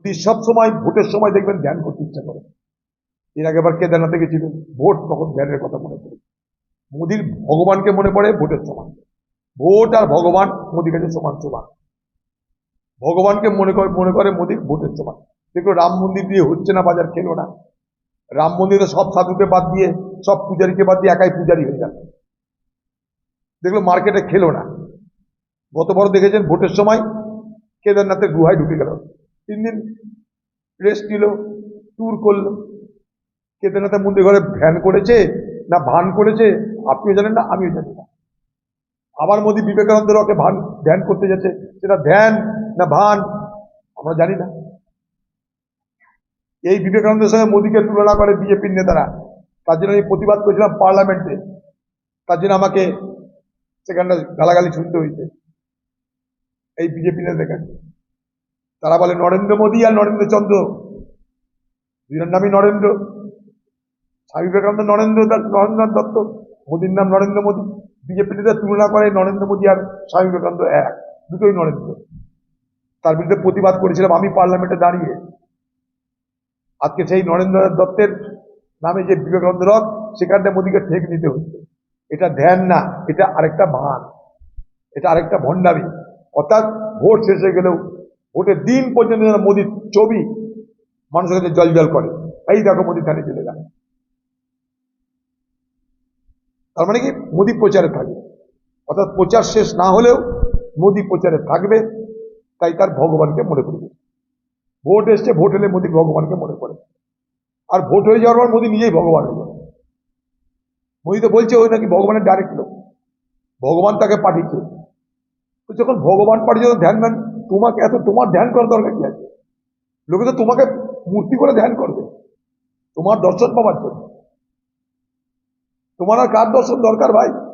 মোদী সব সময়, ভোটের সময় দেখবেন ধ্যান করতে ইচ্ছা করে। এর আগে আবার কেদারনাথে গেছিলেন। ভোট তখন ধ্যানের কথা মনে পড়ে। মোদীর ভগবানকে মনে পড়ে ভোটের সমান। ভোট আর ভগবান মোদীর কাছে সমান সমান। ভগবানকে মনে করে মনে করে মোদীর ভোটের সমান। দেখল রাম মন্দির দিয়ে হচ্ছে না বাজার, খেলো না। রাম মন্দিরে সব সাধুকে বাদ দিয়ে, সব পূজারীকে বাদ দিয়ে একাই পূজারী হয়ে গেল দেখল মার্কেটে খেলো না। গত বড় দেখেছেন, ভোটের সময় কেদারনাথের গুহায় ঢুকে গেল। তিন দিন রেস্ট নিল ট্যুর করল। কেদারনাথের মন্দির ঘরে ভ্যান করেছে না ভান করেছে, আপনিও জানেন না, আমিও জানি না। আবার মোদী বিবেকানন্দ রকে ভান ধ্যান করতে যাচ্ছে। সেটা ধ্যান না ভান, আমরা জানি না। এই বিবেকানন্দের সঙ্গে মোদীকে তুলনা করে বিজেপির নেতারা। তার জন্য আমি প্রতিবাদ করেছিলাম পার্লামেন্টে। তার জন্য আমাকে সেখানটা গালাগালি শুনতে হয়েছে। এই বিজেপি নেতাদের কাছে। তারা বলে নরেন্দ্র মোদী আর নরেন্দ্র চন্দ্র। দুজনের নামই নরেন্দ্র। স্বামী বিবেকানন্দ নরেন্দ্র নরেন্দ্রনাথ দত্ত, মোদীর নাম নরেন্দ্র মোদী। বিজেপি নেতা তুলনা করে নরেন্দ্র মোদী আর স্বামী বিবেকানন্দ এক, দুটোই নরেন্দ্র। তার বিরুদ্ধে প্রতিবাদ করেছিলাম আমি পার্লামেন্টে দাঁড়িয়ে। আজকে সেই নরেন্দ্রনাথ দত্তের নামে যে বিবেকানন্দ রথ, সেখানটা মোদীকে ঠেক নিতে হচ্ছে। এটা ধ্যান না, এটা আরেকটা ভান এটা আরেকটা ভণ্ডামি। অর্থাৎ ভোট শেষ হয়ে গেলেও ভোটের দিন পর্যন্ত যেন মোদীর ছবি মানুষের কাছে জল জল করে। এই দেখো মোদী থানে চলে গেল। তার মানে কি? মোদী প্রচারে থাকবে। অর্থাৎ প্রচার শেষ না হলেও মোদী প্রচারে থাকবে, তাই তার ভগবানকে মনে করবে। ভোট এসছে, ভোট এলে মোদী ভগবানকে মনে করে। আর ভোট হয়ে যাওয়ার পর মোদী নিজেই ভগবান হয়ে যাবে। মোদী তো বলছে, ওই নাকি ভগবানের ডাইরেক্ট লোক। ভগবান তাকে পাঠিয়েছে। যখন ভগবান পাঠিয়ে যখন ধ্যান ম্যান তোমাকে এত তোমার ধ্যান করার দরকার কি আছে? লোকে তো তোমাকে মূর্তি করে ধ্যান করবে। তোমার দর্শন পাওয়ার জন্য। তোমার আর কার দর্শন দরকার ভাই?